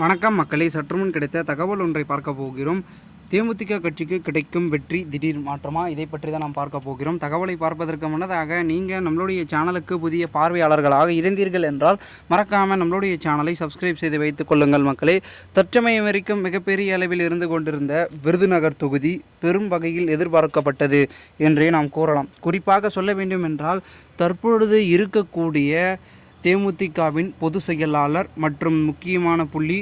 வணக்கம் மக்களே. சற்றுமுன் கிடைத்த தகவல் ஒன்றை பார்க்க போகிறோம். தேமுதிக கட்சிக்கு கிடைக்கும் வெற்றி திடீர் மாற்றமா? இதை பற்றி தான் நாம் பார்க்க போகிறோம். தகவலை பார்ப்பதற்கு முன்னதாக நீங்கள் நம்மளுடைய சேனலுக்கு புதிய பார்வையாளர்களாக இருந்தீர்கள் என்றால் மறக்காமல் நம்மளுடைய சேனலை சப்ஸ்கிரைப் செய்து வைத்துக் கொள்ளுங்கள் மக்களே. தற்சமயம் வரைக்கும் மிகப்பெரிய அளவில் இருந்து கொண்டிருந்த விருதுநகர் தொகுதி பெரும் வகையில் எதிர்பார்க்கப்பட்டது என்றே நாம் கூறலாம். குறிப்பாக சொல்ல வேண்டும் என்றால் தற்பொழுது இருக்கக்கூடிய தேமுதிகவின் பொதுச் செயலாளர் மற்றும் முக்கியமான புள்ளி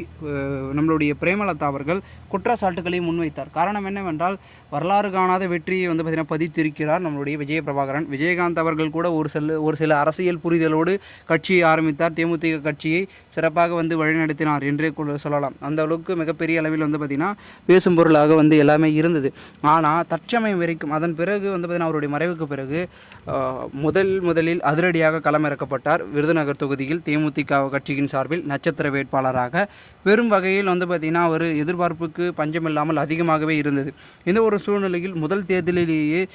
நம்மளுடைய பிரேமலதா அவர்கள் குற்றச்சாட்டுகளை முன்வைத்தார். காரணம் என்னவென்றால் வரலாறு காணாத வெற்றியை வந்து பார்த்தீங்கன்னா பதித்திருக்கிறார் நம்மளுடைய விஜய பிரபாகரன் விஜயகாந்த் அவர்கள் கூட ஒரு சில ஒரு சில அரசியல் புரிதலோடு கட்சியை ஆரம்பித்தார். தேமுதிக கட்சியை சிறப்பாக வந்து வழிநடத்தினார் என்றே சொல்லலாம். அந்த அளவுக்கு மிகப்பெரிய அளவில் வந்து பார்த்திங்கன்னா பேசும் பொருளாக வந்து எல்லாமே இருந்தது. ஆனால் தற்சமயம் வரைக்கும் அதன் பிறகு வந்து பார்த்திங்கன்னா அவருடைய மறைவுக்கு பிறகு முதல் முதலில் அதிரடியாக களமிறக்கப்பட்டார். விருதுநகர் தொகுதியில் தேமுதிக கட்சியின் சார்பில் நட்சத்திர வேட்பாளராக பெரும் வகையில் வந்து பார்த்திங்கன்னா ஒரு எதிர்பார்ப்புக்கு பஞ்சமில்லாமல் அதிகமாகவே இருந்தது. இந்த ஒரு சூழ்நிலையில் முதல் தேர்தலிலேயே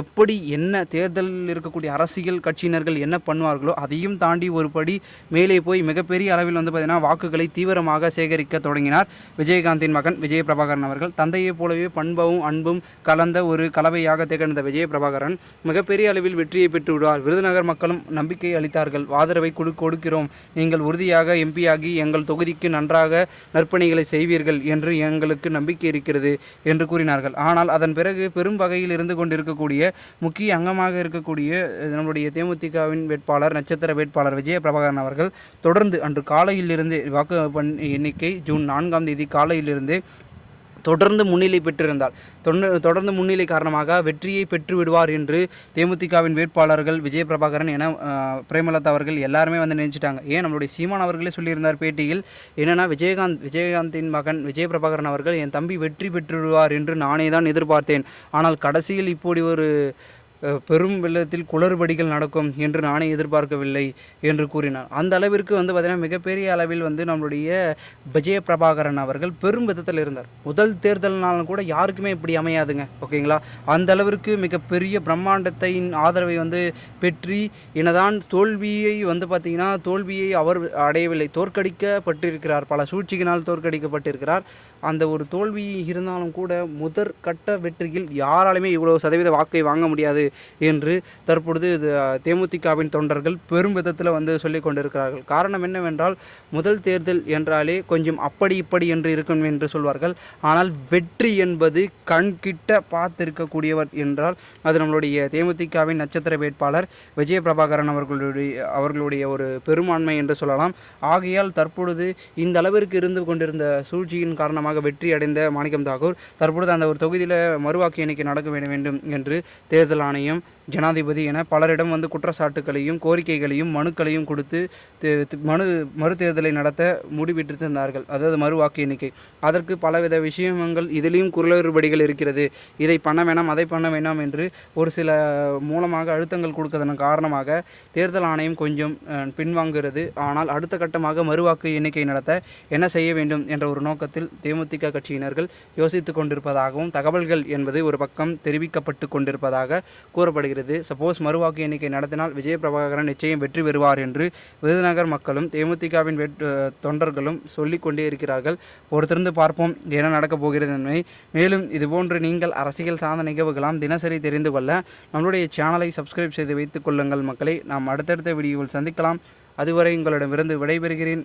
எப்படி என்ன தேர்தலில் இருக்கக்கூடிய அரசியல் கட்சியினர்கள் என்ன பண்ணுவார்களோ அதையும் தாண்டி ஒரு படி மேலே போய் மிகப்பெரிய அளவில் வந்து பார்த்திங்கன்னா வாக்குகளை தீவிரமாக சேகரிக்க தொடங்கினார் விஜயகாந்தின் மகன் விஜய பிரபாகரன் அவர்கள். தந்தையைப் போலவே பண்பும் அன்பும் கலந்த ஒரு கலவையாக திகழ்ந்த விஜய பிரபாகரன் மிகப்பெரிய அளவில் வெற்றியை பெற்று விடுவார். விருதுநகர் மக்களும் நம்பிக்கை அளித்தார்கள். ஆதரவை கொடு கொடுக்கிறோம். நீங்கள் உறுதியாக எம்பியாகி எங்கள் தொகுதிக்கு நன்றாக நற்பணிகளை செய்வீர்கள் என்று எங்களுக்கு நம்பிக்கை இருக்கிறது என்று கூறினார்கள். ஆனால் அதன் பிறகு பெரும் வகையில் இருந்து இருக்கக்கூடிய முக்கிய அங்கமாக இருக்கக்கூடிய அஹ், நம்முடைய தேமுதிகவின் வேட்பாளர் நட்சத்திர வேட்பாளர் விஜய பிரபாகரன் அவர்கள் தொடர்ந்து அன்று காலையிலிருந்து வாக்கு எண்ணிக்கை ஜூன் நான்காம் தேதி காலையிலிருந்து தொடர்ந்து முன்னிலை பெற்றிருந்தார். தொன்று- தொடர்ந்து முன்னிலை காரணமாக வெற்றியை பெற்று விடுவார் என்று தேமுதிகவின் வேட்பாளர்கள் விஜயபிரபாகரன் என பிரேமலதா அவர்கள் எல்லாருமே வந்து நினைச்சிட்டாங்க. ஏன்? நம்மளுடைய சீமான் அவர்களே சொல்லியிருந்தார் பேட்டியில் என்னென்னா விஜயகாந்த் விஜயகாந்தின் மகன் விஜயபிரபாகரன் அவர்கள் என் தம்பி வெற்றி பெற்று விடுவார் என்று நானே தான் எதிர்பார்த்தேன். ஆனால் கடைசியில் இப்படி ஒரு பெரும் வெள்ளத்தில் குளறுபடிகள் நடக்கும் என்று நானே எதிர்பார்க்கவில்லை என்று கூறினார். அந்த அளவிற்கு வந்து பார்த்திங்கன்னா மிகப்பெரிய அளவில் வந்து நம்மளுடைய விஜய பிரபாகரன் அவர்கள் பெரும் விதத்தில் இருந்தார். முதல் தேர்தல்னாலும் கூட யாருக்குமே இப்படி அமையாதுங்க ஓகேங்களா? அந்த அளவிற்கு மிகப்பெரிய பிரம்மாண்டத்தின் ஆதரவை வந்து பெற்றி என்னதான் தோல்வியை வந்து பார்த்தீங்கன்னா தோல்வியை அவர் அடையவில்லை தோற்கடிக்கப்பட்டிருக்கிறார். பல சூழ்ச்சியினால் தோற்கடிக்கப்பட்டிருக்கிறார். அந்த ஒரு தோல்வி இருந்தாலும் கூட முதற்கட்ட வெற்றியில் யாராலுமே இவ்வளோ சதவீத வாக்கை வாங்க முடியாது. என்று தற்பொழுது இது, தேமுதிகவின் தொண்டர்கள் பெரும் விதத்தில் வந்து சொல்லி கொண்டிருக்கிறார்கள். காரணம் என்னவென்றால் முதல் தேர்தல் என்றாலே கொஞ்சம் அப்படி இப்படி என்று இருக்கும் என்று சொல்வார்கள். ஆனால் வெற்றி என்பது கண்கிட்ட பார்த்திருக்கக்கூடியவர் என்றால் அது நம்மளுடைய தேமுதிகவின் நட்சத்திர வேட்பாளர் விஜய பிரபாகரன் அவர்களுடைய அவர்களுடைய ஒரு பெரும்பான்மை என்று சொல்லலாம். ஆகையால் தற்பொழுது இந்த அளவிற்கு இருந்து கொண்டிருந்த சூழ்ச்சியின் காரணமாக வெற்றி அடைந்த மாணிக்கம் தாக்கூர் தற்பொழுது அந்த ஒரு தொகுதியில் மறுவாக்கு எண்ணிக்கை நடக்க வேண்டும் என்று தேர்தல் ஆணையம் ஆணையம் ஜனாதிபதி என பலரிடம் வந்து குற்றச்சாட்டுகளையும் கோரிக்கைகளையும் மனுக்களையும் கொடுத்து மனு மறு தேர்தலை நடத்த முடிவிட்டிருந்தார்கள். அதாவது மறுவாக்கு எண்ணிக்கை. அதற்கு பலவித விஷயங்கள் இதிலையும் குரலுறுபடிகள் இருக்கிறது. இதை பண்ண வேணாம் அதை பண்ண வேண்டாம் என்று ஒரு சில மூலமாக அழுத்தங்கள் கொடுக்கதன் காரணமாக தேர்தல் ஆணையம் கொஞ்சம் பின்வாங்குகிறது. ஆனால் அடுத்த கட்டமாக மறுவாக்கு எண்ணிக்கை நடத்த என்ன செய்ய வேண்டும் என்ற ஒரு நோக்கத்தில் தேமுதிக கட்சியினர்கள் யோசித்துக் கொண்டிருப்பதாகவும் தகவல்கள் என்பது ஒரு பக்கம் தெரிவிக்கப்பட்டு கொண்டிருப்பதாக கூறப்படுகிறது. சப்போஸ் மறுவாக்கு எண்ணிக்கை நடத்தினால் விஜய பிரபாகரன் நிச்சயம் வெற்றி பெறுவார் என்று விருதுநகர் மக்களும் தேமுதிகவின் வெட் தொண்டர்களும் சொல்லிக் கொண்டே இருக்கிறார்கள். பொறுத்திருந்து பார்ப்போம் என்ன நடக்கப் போகிறது என்பதை. மேலும் இதுபோன்று நீங்கள் அரசியல் சார்ந்த நிகழ்வுகளாம் தினசரி தெரிந்து கொள்ள நம்மளுடைய சேனலை சப்ஸ்கிரைப் செய்து வைத்துக் கொள்ளுங்கள். மக்களை நாம் அடுத்தடுத்த வீடியோவில் சந்திக்கலாம். அதுவரை உங்களிடமிருந்து விடைபெறுகிறேன்.